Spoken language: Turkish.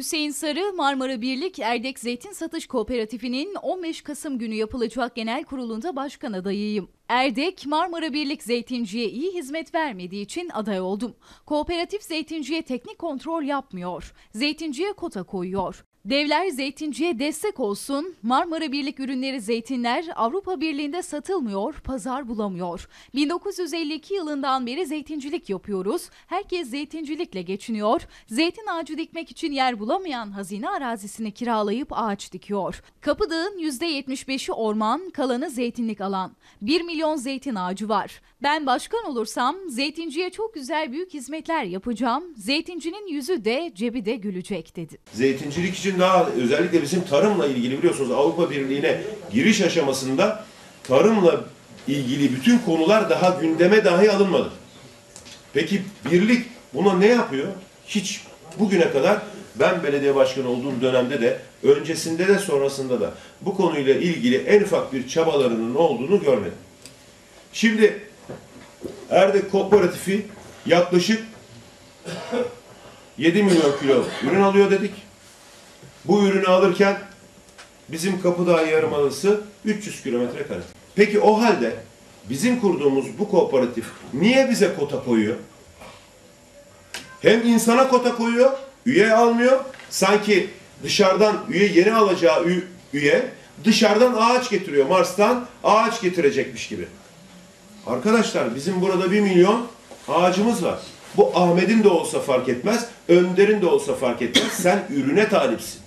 Hüseyin Sarı, Marmara Birlik Erdek Zeytin Satış Kooperatifi'nin 15 Kasım günü yapılacak genel kurulunda başkan adayıyım. Erdek, Marmara Birlik Zeytinci'ye iyi hizmet vermediği için aday oldum. Kooperatif zeytinciye teknik kontrol yapmıyor. Zeytinciye kota koyuyor. Devler zeytinciye destek olsun. Marmara Birlik ürünleri zeytinler Avrupa Birliği'nde satılmıyor, pazar bulamıyor. 1952 yılından beri zeytincilik yapıyoruz. Herkes zeytincilikle geçiniyor. Zeytin ağacı dikmek için yer bulamayan hazine arazisini kiralayıp ağaç dikiyor. Kapıdağ'ın %75'i orman, kalanı zeytinlik alan. 1 milyon zeytin ağacı var. Ben başkan olursam zeytinciye çok güzel büyük hizmetler yapacağım. Zeytincinin yüzü de cebi de gülecek dedi. Zeytincilik için daha özellikle bizim tarımla ilgili biliyorsunuz Avrupa Birliği'ne giriş aşamasında tarımla ilgili bütün konular daha gündeme dahi alınmadı. Peki birlik buna ne yapıyor? Hiç bugüne kadar ben belediye başkanı olduğum dönemde de öncesinde de sonrasında da bu konuyla ilgili en ufak bir çabalarının olduğunu görmedim. Şimdi Erdek Kooperatifi yaklaşık 7 milyon kilo ürün alıyor dedik. Bu ürünü alırken bizim Kapıdağ Yarımadası 300 kilometre kare. Peki o halde bizim kurduğumuz bu kooperatif niye bize kota koyuyor? Hem insana kota koyuyor, üye almıyor. Sanki dışarıdan üye yeni alacağı üye dışarıdan ağaç getiriyor. Mars'tan ağaç getirecekmiş gibi. Arkadaşlar bizim burada bir milyon ağacımız var. Bu Ahmet'in de olsa fark etmez, Önder'in de olsa fark etmez. Sen ürüne talipsin.